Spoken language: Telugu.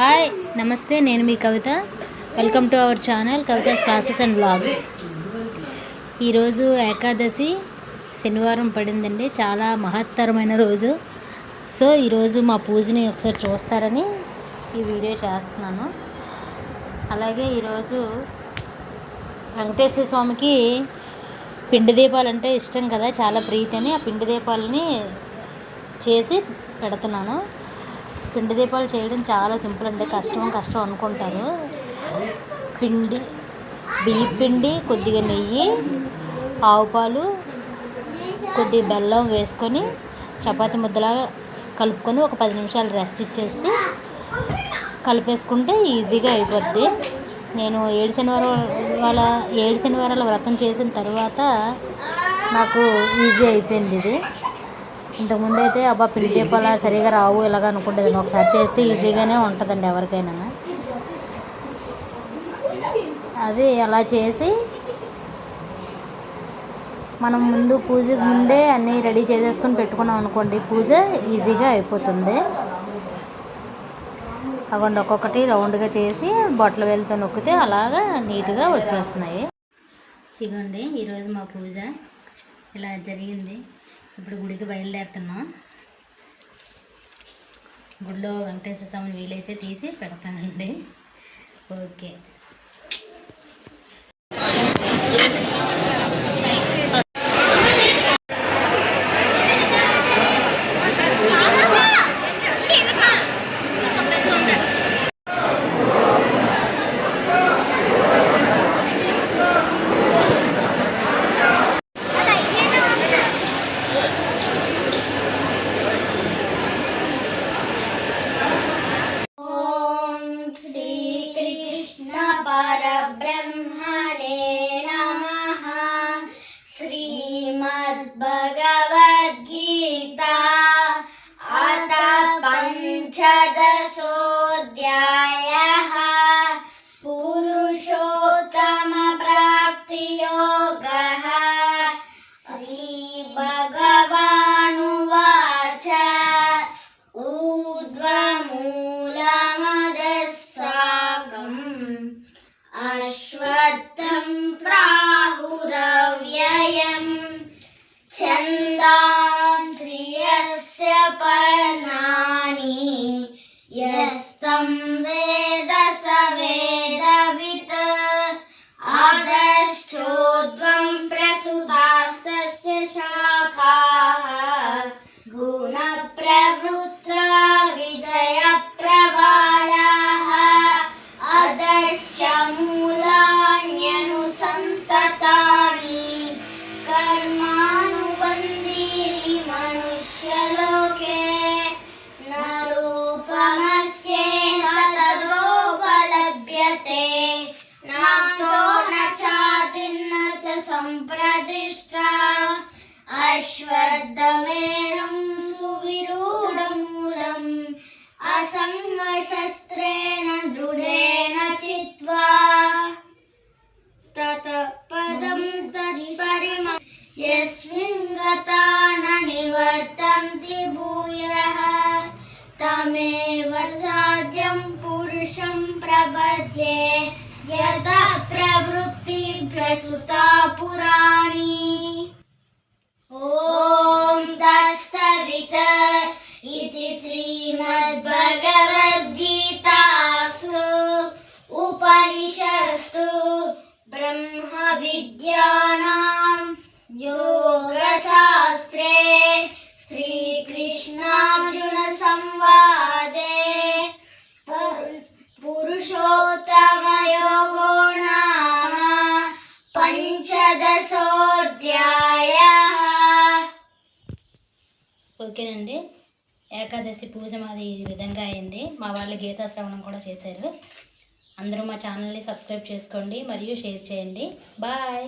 హాయ్ నమస్తే నేను మీ Kavitha. Welcome to our channel Kavitha's classes and vlogs ఈరోజు ఏకాదశి శనివారం పడిందండి. చాలా మహత్తరమైన రోజు. సో ఈరోజు మా పూజని ఒకసారి చూస్తారని ఈ వీడియో చేస్తున్నాను. అలాగే ఈరోజు వెంకటేశ్వర స్వామికి పిండి దీపాలు అంటే ఇష్టం కదా చాలా ప్రీతి అని. ఆ పిండి దీపాలని చేసి పెడుతున్నాను. పిండి దీపాలు చేయడం చాలా సింపుల్ అండి. కష్టం కష్టం అనుకుంటారు. పిండి బియ్య పిండి కొద్దిగా నెయ్యి ఆవు పాలు కొద్దిగా బెల్లం వేసుకొని చపాతి ముద్దలాగా కలుపుకొని ఒక పది నిమిషాలు రెస్ట్ ఇచ్చేస్తే కలిపేసుకుంటే ఈజీగా అయిపోద్ది. నేను ఏడు శనివారం వాళ్ళ ఏడు శనివారాల వ్రతం చేసిన తర్వాత నాకు ఈజీ అయిపోయింది ఇది. ఇంతకుముందు అయితే అబ్బా పిండి దీపాలు సరిగా రావు ఇలాగ అనుకుంటుంది ఒకసారి చేస్తే ఈజీగానే ఉంటుందండి ఎవరికైనా. అవి అలా చేసి మనం ముందు పూజ ముందే అన్నీ రెడీ చేసేసుకొని పెట్టుకున్నాం అనుకోండి పూజ ఈజీగా అయిపోతుంది. అవ్వండి ఒక్కొక్కటి రౌండ్గా చేసి బొట్టల వేలుతో నొక్కితే అలాగా నీట్గా వచ్చేస్తున్నాయి. ఇదిగోండి ఈరోజు మా పూజ ఇలా జరిగింది. ఇప్పుడు గుడికి బయలుదేరుతున్నాం. గుడిలో వెంకటేశ్వర స్వామిని వీలైతే తీసి పెడతానండి. ఓకే. പരബ്രഹ്മ Vande అశ్వద్ధమేణం సువిరూఢమూలం అసంగశస్త్రేణ దృఢేణ చిత్వా తత పదం తరిపరిమ యస్మిన్ గతాన నివర్తంతి భూయః తమేవ సాధ్యం పురుషం ప్రపద్యే యథా ప్రవృత్తి ప్రసుతా పురాణి ब्रह्मविद्यानां योगशास्त्रे श्रीकृष्णार्जुनसंवादे पुरु- पुरुषोत्तमयोगो नाम पञ्चदशोऽध्यायः ఓకేనండి ఏకాదశి పూజ మాది ఈ విధంగా అయింది మా వాళ్ళు గీతా శ్రవణం కూడా చేశారు అందరూ మా ఛానల్ని సబ్స్క్రైబ్ చేసుకోండి మరియు షేర్ చేయండి. బాయ్.